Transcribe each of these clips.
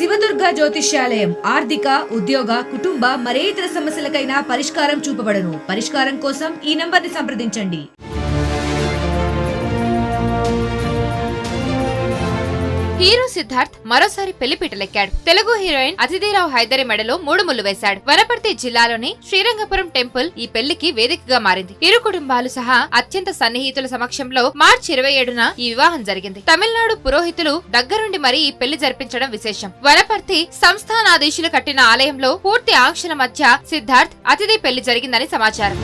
శివదుర్గ జ్యోతిష్యాలయం ఆర్థిక ఉద్యోగ కుటుంబ మరే ఇతర సమస్యలకైనా పరిష్కారం చూపబడను. పరిష్కారం కోసం ఈ నంబర్ని సంప్రదించండి. హీరో సిద్ధార్థ్ మరోసారి పెళ్ళిపీటలెక్కాడు. తెలుగు హీరోయిన్ అతిథిరావు హైదరి మెడలో మూడు ముళ్ళు వేశాడు. వనపర్తి జిల్లాలోని శ్రీరంగపురం టెంపుల్ ఈ పెళ్ళికి వేదికగా మారింది. ఇరు కుటుంబాలు సహా అత్యంత సన్నిహితుల సమక్షంలో మార్చి ఇరవై ఏడున ఈ వివాహం జరిగింది. తమిళనాడు పురోహితులు దగ్గరుండి మరీ ఈ పెళ్ళి జరిపించడం విశేషం. వనపర్తి సంస్థానాధీశులు కట్టిన ఆలయంలో పూర్తి ఆంక్షల మధ్య సిద్ధార్థ్ అతిథి పెళ్ళి జరిగిందని సమాచారం.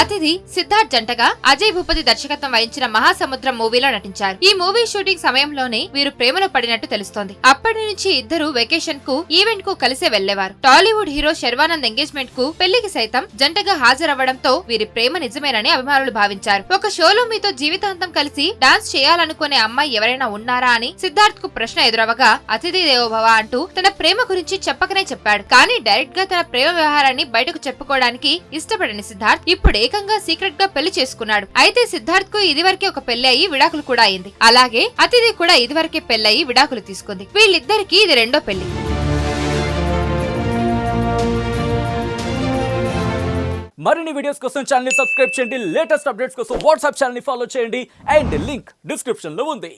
అతిథి సిద్ధార్థ్ జంటగా అజయ్ భూపతి దర్శకత్వం వహించిన మహాసముద్రం మూవీలో నటించారు. ఈ మూవీ షూటింగ్ సమయంలోనే వీరు ప్రేమలో పడినట్టు తెలుస్తోంది. అప్పటి నుంచి ఇద్దరు వెకేషన్కు ఈవెంట్కు కలిసే వెళ్ళేవారు టాలీవుడ్ హీరో శర్వానంద్ ఎంగేజ్మెంట్కు పెళ్ళికి సైతం జంటగా హాజరవ్వడంతో వీరి ప్రేమ నిజమేనని అభిమానులు భావించారు. ఒక షోలో మీతో జీవితాంతం కలిసి డాన్స్ చేయాలనుకునే అమ్మాయి ఎవరైనా ఉన్నారా అని సిద్ధార్థ్కు ప్రశ్న ఎదురవగా అతిథి దేవోభవ అంటూ తన ప్రేమ గురించి చెప్పకనే చెప్పాడు. కానీ డైరెక్ట్గా తన ప్రేమ వ్యవహారాన్ని బయటకు చెప్పుకోవడానికి ఇష్టపడని సిద్ధార్థ్ ఇప్పుడే ఏకంగా సీక్రెట్గా పెళ్ళి చేసుకున్నాడు. అయితే సిద్ధార్థ్కు ఇదివరకే ఒక పెళ్ళి అయ్యి విడాకులు కూడా అయింది. అలాగే అతిథి కూడా ఇదివరకే పెళ్ళయి విడాకులు తీసుకుంది. వీళ్ళిద్దరికి ఇది రెండో పెళ్ళి. మరిన్ని వీడియోస్ కోసం ఛానల్ సబ్స్క్రైబ్ చేయండి. లేటెస్ట్ అప్డేట్స్ కోసం వాట్సాప్ ఛానల్ ఫాలో చేయండి. అండ్ లింక్ డిస్క్రిప్షన్లో ఉంది.